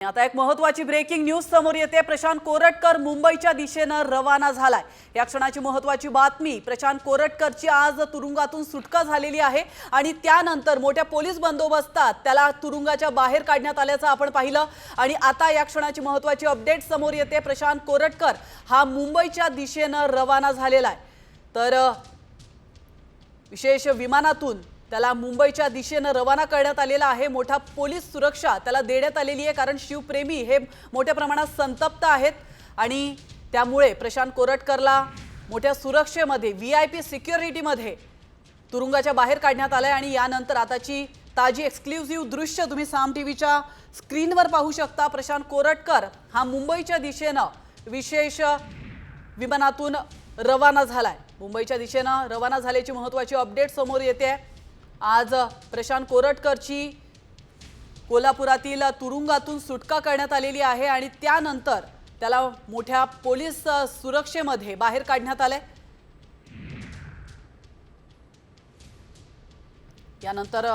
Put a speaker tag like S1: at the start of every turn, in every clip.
S1: आता एक महत्वाची ब्रेकिंग न्यूज समोर येते. प्रशांत कोरटकर मुंबईच्या दिशेनं रवाना झालाय. या क्षणाची महत्वाची बातमी प्रशांत कोरटकरची आज तुरुंगातून सुटका झालेली आहे आणि त्यानंतर मोठ्या पोलीस बंदोबस्तात त्याला तुरुंगाच्या बाहेर काढण्यात आल्याचं आपण पाहिलं. आणि आता या क्षणाची महत्वाची अपडेट समोर येते. प्रशांत कोरटकर हा मुंबईच्या दिशेनं रवाना झालेला आहे. तर विशेष विमानातून त्याला मुंबईच्या दिशेनं रवाना करण्यात आलेला आहे. मोठा पोलीस सुरक्षा त्याला देण्यात आलेली आहे कारण शिवप्रेमी हे मोठ्या प्रमाणात संतप्त आहेत. आणि त्यामुळे प्रशांत कोरटकरला मोठ्या सुरक्षेमध्ये व्ही आय पी सिक्युरिटीमध्ये तुरुंगाच्या बाहेर काढण्यात आलं आहे आणि यानंतर आताची ताजी एक्सक्लुझिव्ह दृश्य तुम्ही साम टी व्हीच्या स्क्रीनवर पाहू शकता. प्रशांत कोरटकर हा मुंबईच्या दिशेनं विशेष विमानातून रवाना झालाय. मुंबईच्या दिशेनं रवाना झाल्याची महत्त्वाची अपडेट समोर येते आज प्रशांत कोरटकरची कोल्हापुरातील तुरुंगातून सुटका करण्यात आलेली आहे आणि त्यानंतर त्याला मोठ्या पोलीस सुरक्षेमध्ये बाहेर काढण्यात आलंय. यानंतर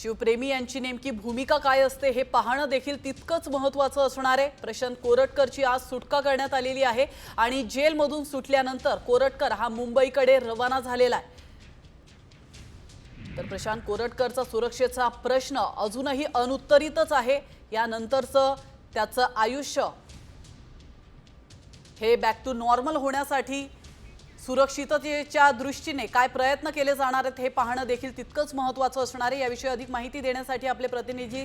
S1: शिवप्रेमी यांची नेमकी भूमिका काय असते हे पाहणं देखील तितकंच महत्त्वाचं असणार आहे. प्रशांत कोरटकरची आज सुटका करण्यात आलेली आहे आणि जेलमधून सुटल्यानंतर कोरटकर हा मुंबईकडे रवाना झालेला आहे. तर प्रशांत कोरटकरचा सुरक्षेचा प्रश्न अजूनही अनुत्तरितच आहे. यानंतरचं त्याचं आयुष्य हे बॅक टू नॉर्मल होण्यासाठी सुरक्षिततेच्या दृष्टीने काय प्रयत्न केले जाणार आहेत हे पाहणं देखील तितकंच महत्त्वाचं असणार आहे. याविषयी अधिक माहिती देण्यासाठी आपले प्रतिनिधी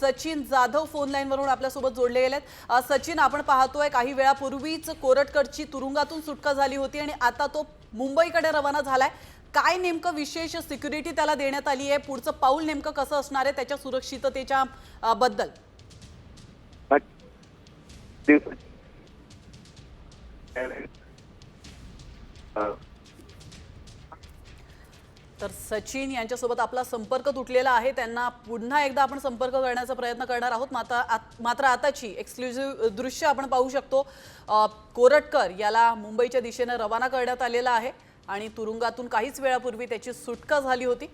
S1: सचिन जाधव फोन लाईनवरून आपल्यासोबत जोडले गेलेत आहेत सचिन आपण पाहतोय काही वेळापूर्वीच कोरटकरची तुरुंगातून सुटका झाली होती आणि आता तो मुंबईकडे रवाना झालाय. काय नेमकं विशेष सिक्युरिटी त्याला देण्यात आली आहे? पुढचं पाऊल नेमकं कसं असणार आहे त्याच्या सुरक्षिततेच्या बद्दल? तर सचिन यांच्यासोबत आपला संपर्क तुटलेला आहे. त्यांना पुन्हा एकदा आपण संपर्क करण्याचा प्रयत्न करणार आहोत. मात्र मात्र आताची एक्सक्लुझिव्ह दृश्य आपण पाहू शकतो. कोरटकर याला मुंबईच्या दिशेनं रवाना करण्यात आलेला आहे. आणि तुरुंगातून काहीच वेळापूर्वी त्याची सुटका झाली होती.